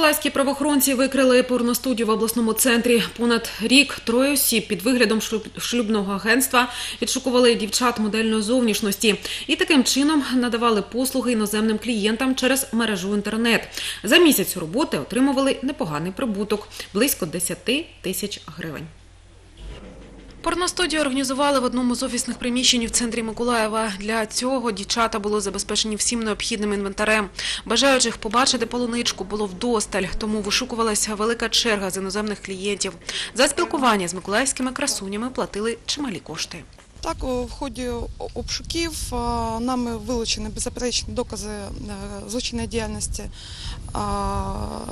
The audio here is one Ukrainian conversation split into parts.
Миколаївські правоохоронці викрили порностудію в обласному центрі. Понад рік троє осіб під виглядом шлюб- шлюбного агентства відшукували дівчат модельної зовнішності і таким чином надавали послуги іноземним клієнтам через мережу інтернет. За місяць роботи отримували непоганий прибуток близько 10 тисяч гривень. Порностудію організували в одному з офісних приміщень в центрі Миколаєва. Для цього дівчата були забезпечені всім необхідним інвентарем. Бажаючих побачити полуничку було вдосталь, тому вишукувалася велика черга з іноземних клієнтів. За спілкування з миколаївськими красунями платили чималі кошти. Так, в ході обшуків нами вилучені беззаперечні докази е, злочинної діяльності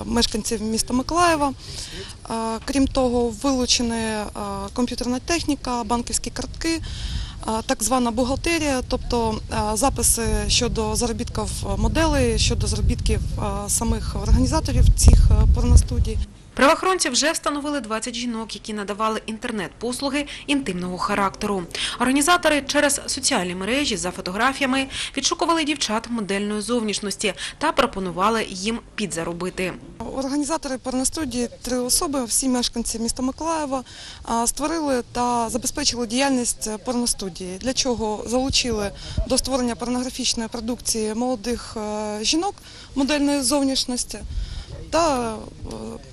мешканців міста Миколаєва. Крім того, вилучена комп'ютерна техніка, банківські картки, так звана бухгалтерія, тобто записи щодо заробітків моделей, щодо заробітків самих організаторів цих порностудій. Правоохоронці вже встановили 20 жінок, які надавали інтернет-послуги інтимного характеру. Організатори через соціальні мережі за фотографіями відшукували дівчат модельної зовнішності та пропонували їм підзаробити. Організатори порностудії три особи, всі мешканці міста Миколаєва, створили та забезпечили діяльність порностудії. Для чого залучили до створення порнографічної продукції молодих е, жінок модельної зовнішності та е,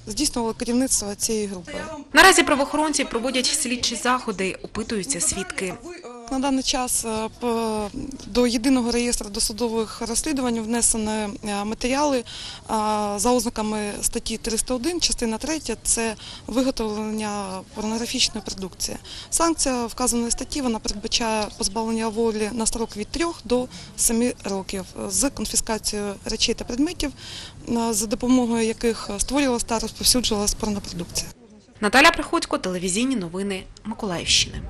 здійснювали керівництво цієї групи. Наразі правоохоронці проводять слідчі заходи, опитуються свідки. На даний час е, до єдиного реєстру досудових розслідувань внесені е, матеріали за ознаками статті 301, частина 3 – це виготовлення порнографічної продукції. Санкція вказаної статті вона передбачає позбавлення волі на строк від 3 до 7 років з конфіскацією речей та предметів, за допомогою яких створювалася та розповсюджувалася порнопродукція. Наталя Приходько, телевізійні новини Миколаївщини.